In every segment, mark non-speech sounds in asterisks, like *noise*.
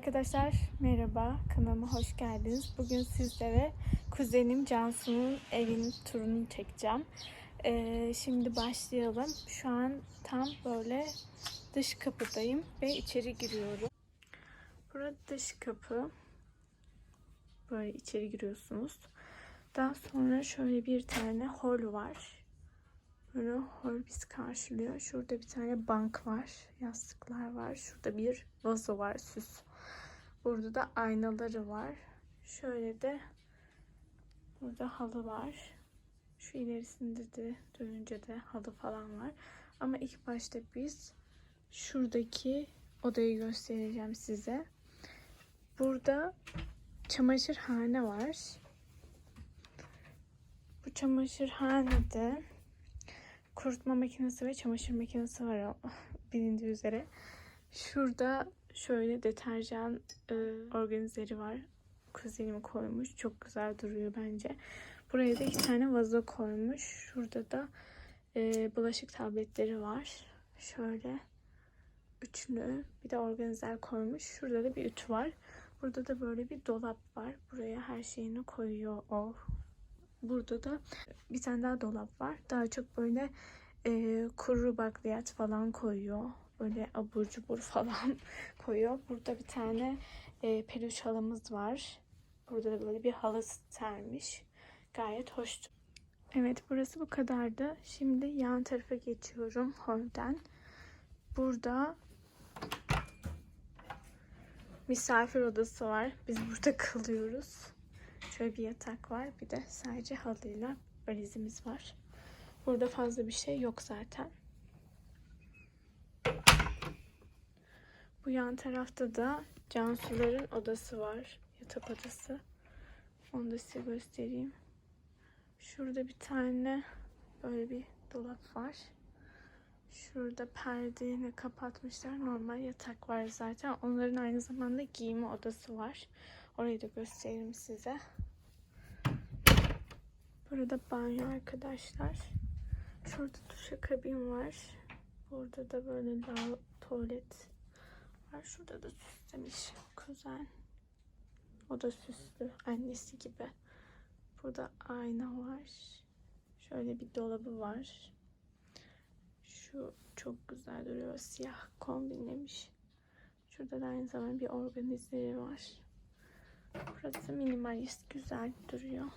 Arkadaşlar merhaba kanalıma hoş geldiniz. Bugün sizlere kuzenim Cansu'nun evinin turunu çekeceğim. Ee, şimdi başlayalım. Şu an tam böyle dış kapıdayım ve içeri giriyorum. Burası dış kapı. Böyle içeri giriyorsunuz. Daha sonra şöyle bir tane hol var. Böyle hol bizi karşılıyor. Şurada bir tane bank var. Yastıklar var. Şurada bir vazo var süs. Burada da aynaları var. Şöyle de burada halı var. Şu ilerisinde de dönünce de halı falan var. Ama ilk başta biz şuradaki odayı göstereceğim size. Burada çamaşırhane var. Bu çamaşırhanede kurutma makinesi ve çamaşır makinesi var *laughs* bilindiği üzere. Şurada şöyle deterjan e, organizeri var. Kuzenim koymuş. Çok güzel duruyor bence. Buraya da iki tane vazo koymuş. Şurada da e, bulaşık tabletleri var. Şöyle üçlü. Bir de organizer koymuş. Şurada da bir ütü var. Burada da böyle bir dolap var. Buraya her şeyini koyuyor o. Burada da bir tane daha dolap var. Daha çok böyle e, kuru bakliyat falan koyuyor. Böyle abur cubur *laughs* falan koyuyor. Burada bir tane e, peluş halımız var. Burada da böyle bir halı sermiş. Gayet hoş. Evet burası bu kadardı. Şimdi yan tarafa geçiyorum *laughs* holden. Burada misafir odası var. Biz burada kalıyoruz. Şöyle bir yatak var. Bir de sadece halıyla valizimiz var. Burada fazla bir şey yok zaten. Bu yan tarafta da Cansuların odası var. Yatak odası. Onu da size göstereyim. Şurada bir tane böyle bir dolap var. Şurada perdeyi kapatmışlar. Normal yatak var zaten. Onların aynı zamanda giyimi odası var. Orayı da göstereyim size. Burada banyo arkadaşlar. Şurada duşakabin var. Burada da böyle lav, tuvalet var. Şurada da süslemiş kuzen. O da süslü. Annesi gibi. Burada ayna var. Şöyle bir dolabı var. Şu çok güzel duruyor. Siyah kombinlemiş. Şurada da aynı zamanda bir organizeri var. Burası minimalist. Güzel duruyor.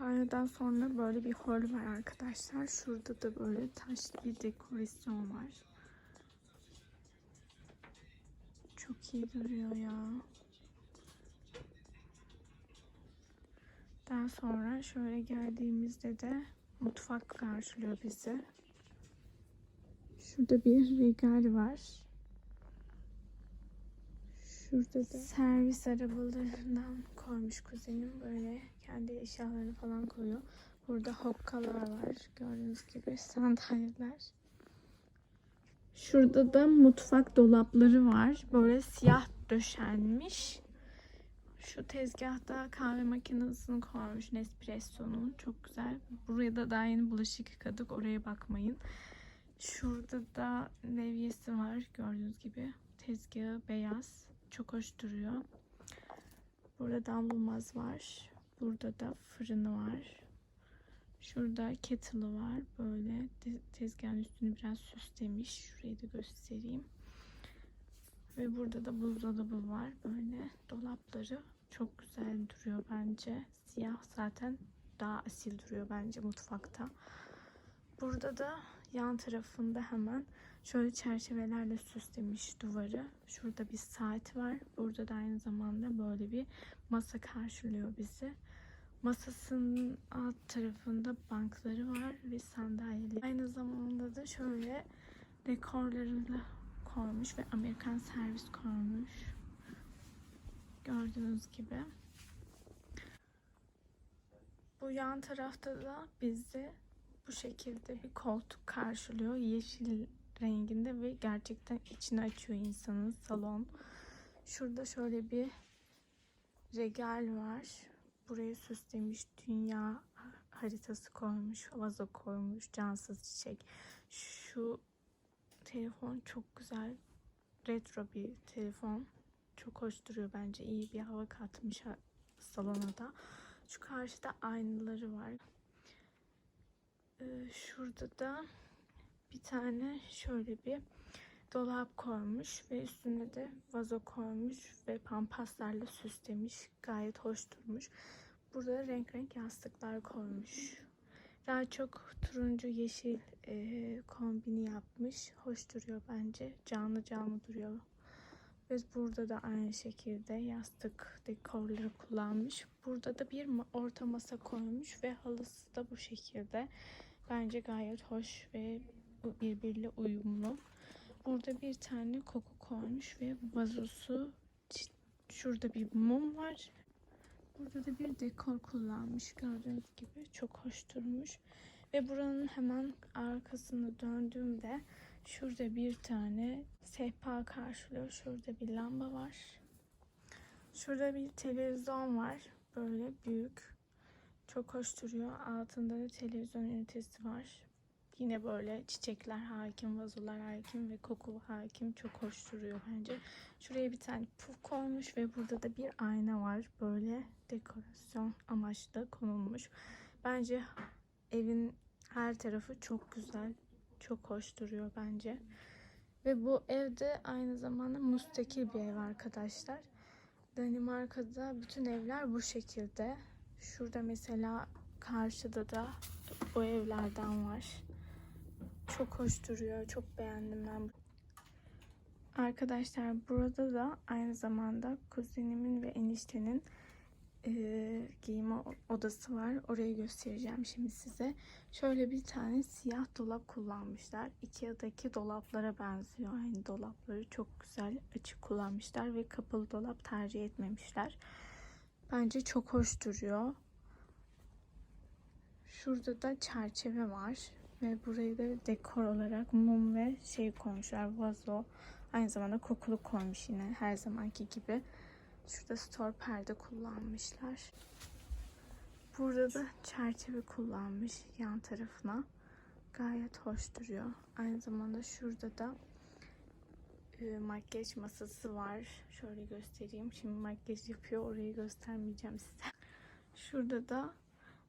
Banyodan sonra böyle bir hol var arkadaşlar. Şurada da böyle taşlı bir dekorasyon var. Çok iyi duruyor ya. Daha sonra şöyle geldiğimizde de mutfak karşılıyor bizi. Şurada bir regal var. Şurada da servis arabalarından koymuş kuzenim. Böyle kendi eşyalarını falan koyuyor. Burada hokkalar var. Gördüğünüz gibi sandalyeler. Şurada da mutfak dolapları var. Böyle siyah döşenmiş. Şu tezgahta kahve makinesini koymuş Nespresso'nun. Çok güzel. Buraya da daha yeni bulaşık yıkadık. Oraya bakmayın. Şurada da levyesi var. Gördüğünüz gibi. Tezgahı beyaz. Çok hoş duruyor. Burada damlamaz var. Burada da fırını var. Şurada kettle'ı var. Böyle tezgahın üstünü biraz süslemiş. Şurayı da göstereyim. Ve burada da buzdolabı var. Böyle dolapları çok güzel duruyor bence. Siyah zaten daha asil duruyor bence mutfakta. Burada da yan tarafında hemen şöyle çerçevelerle süslemiş duvarı. Şurada bir saat var. Burada da aynı zamanda böyle bir masa karşılıyor bizi. Masasının alt tarafında bankları var ve sandalyeleri. Aynı zamanda da şöyle dekorlarını koymuş ve Amerikan servis koymuş. Gördüğünüz gibi. Bu yan tarafta da bizi bu şekilde bir koltuk karşılıyor. Yeşil renginde ve gerçekten içini açıyor insanın salon. Şurada şöyle bir regal var. Buraya süslemiş dünya haritası koymuş, vazo koymuş, cansız çiçek. Şu telefon çok güzel. Retro bir telefon. çok hoş duruyor bence. İyi bir hava katmış salona da. Şu karşıda aynaları var. Ee, şurada da bir tane şöyle bir dolap koymuş ve üstüne de vazo koymuş ve pampaslarla süslemiş. Gayet hoş durmuş. Burada renk renk yastıklar koymuş. Daha çok turuncu yeşil e, kombini yapmış. Hoş duruyor bence. Canlı canlı duruyor. Ve burada da aynı şekilde yastık dekorları kullanmış. Burada da bir orta masa koymuş ve halısı da bu şekilde. Bence gayet hoş ve birbiriyle uyumlu. Burada bir tane koku koymuş ve vazosu şurada bir mum var. Burada da bir dekor kullanmış gördüğünüz gibi çok hoş durmuş. Ve buranın hemen arkasını döndüğümde şurada bir tane sehpa karşılıyor. Şurada bir lamba var. Şurada bir televizyon var. Böyle büyük. Çok hoş duruyor. Altında da televizyon ünitesi var. Yine böyle çiçekler hakim, vazolar hakim ve koku hakim. Çok hoş duruyor bence. Şuraya bir tane puf koymuş ve burada da bir ayna var. Böyle dekorasyon amaçlı konulmuş. Bence evin her tarafı çok güzel. Çok hoş duruyor bence. Ve bu evde aynı zamanda müstakil bir ev arkadaşlar. Danimarka'da bütün evler bu şekilde. Şurada mesela karşıda da bu evlerden var. Çok hoş duruyor. Çok beğendim ben. Arkadaşlar burada da aynı zamanda kuzenimin ve eniştenin eee giyinme odası var. Orayı göstereceğim şimdi size. Şöyle bir tane siyah dolap kullanmışlar. Ikea'daki dolaplara benziyor. Aynı dolapları çok güzel açık kullanmışlar ve kapalı dolap tercih etmemişler. Bence çok hoş duruyor. Şurada da çerçeve var. Ve burayı da dekor olarak mum ve şey koymuşlar. Vazo. Aynı zamanda kokulu koymuş yine her zamanki gibi. Şurada store perde kullanmışlar. Burada da çerçeve kullanmış yan tarafına. Gayet hoş duruyor. Aynı zamanda şurada da e, makyaj masası var. Şöyle göstereyim. Şimdi makyaj yapıyor. Orayı göstermeyeceğim size. Şurada da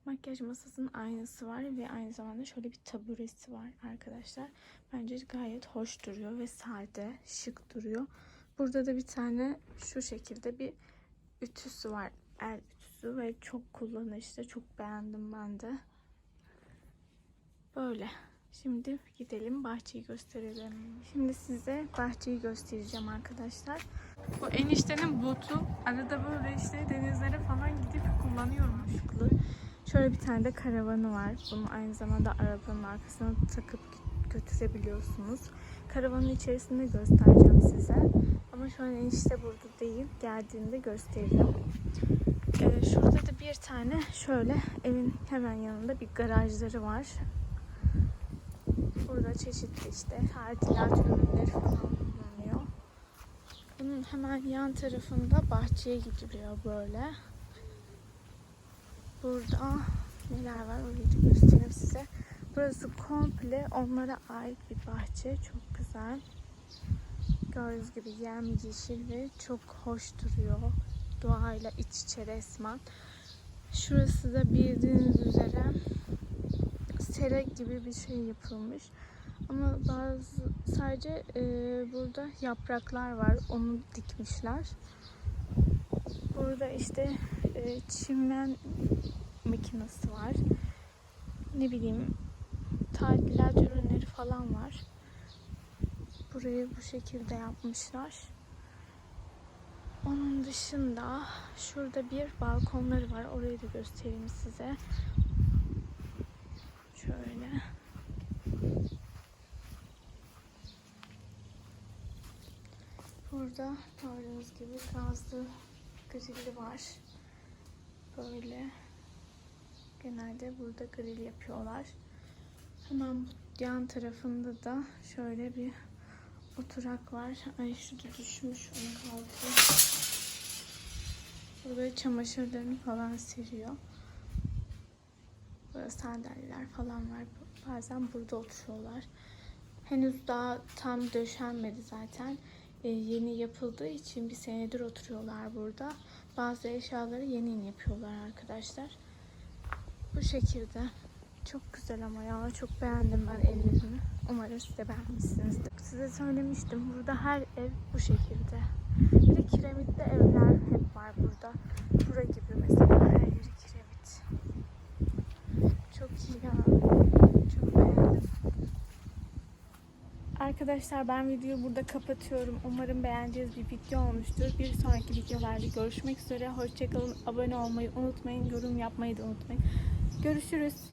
makyaj masasının aynası var ve aynı zamanda şöyle bir taburesi var arkadaşlar. Bence gayet hoş duruyor ve sade, şık duruyor. Burada da bir tane şu şekilde bir ütüsü var. El ütüsü ve çok kullanışlı. Çok beğendim ben de. Böyle. Şimdi gidelim bahçeyi gösterelim. Şimdi size bahçeyi göstereceğim arkadaşlar. Bu eniştenin botu. Arada böyle işte denizlere falan gidip kullanıyormuş. Şöyle bir tane de karavanı var. Bunu aynı zamanda arabanın arkasına takıp götürebiliyorsunuz. Karavanın içerisinde göstereceğim size. Ama şu an enişte burada değil. Geldiğinde gösteririm. Ee, şurada da bir tane şöyle evin hemen yanında bir garajları var. Burada çeşitli işte hadilat ürünleri falan bulunuyor. Bunun hemen yan tarafında bahçeye gidiliyor böyle. Burada neler var orayı da göstereyim size. Burası komple onlara ait bir bahçe. Çok güzel. Gördüğünüz gibi yem yeşil ve çok hoş duruyor. Doğayla iç içe resmen. Şurası da bildiğiniz üzere sera gibi bir şey yapılmış. Ama bazı sadece e, burada yapraklar var. Onu dikmişler. Burada işte e, çimen makinesi var. Ne bileyim tadilat ürünleri falan var. Burayı bu şekilde yapmışlar. Onun dışında şurada bir balkonları var. Orayı da göstereyim size. Şöyle. Burada gördüğünüz gibi gazlı grilli var. Böyle. Genelde burada grill yapıyorlar. Hemen bu yan tarafında da şöyle bir oturak var. Ay şurada düşmüş onu kaldırayım. Burada çamaşırlarını falan seriyor. Burada sandalyeler falan var. Bazen burada oturuyorlar. Henüz daha tam döşenmedi zaten. E, yeni yapıldığı için bir senedir oturuyorlar burada. Bazı eşyaları yeni yapıyorlar arkadaşlar. Bu şekilde. Çok güzel ama ya. Çok beğendim ben evlerini. Umarım siz de beğenmişsinizdir. Size söylemiştim. Burada her ev bu şekilde. Bir de kiremitli evler hep var burada. Bura gibi mesela her yeri kiremit. Çok iyi ya. Çok beğendim. Arkadaşlar ben videoyu burada kapatıyorum. Umarım beğendiğiniz bir video olmuştur. Bir sonraki videolarda görüşmek üzere. Hoşçakalın. Abone olmayı unutmayın. Yorum yapmayı da unutmayın. Görüşürüz.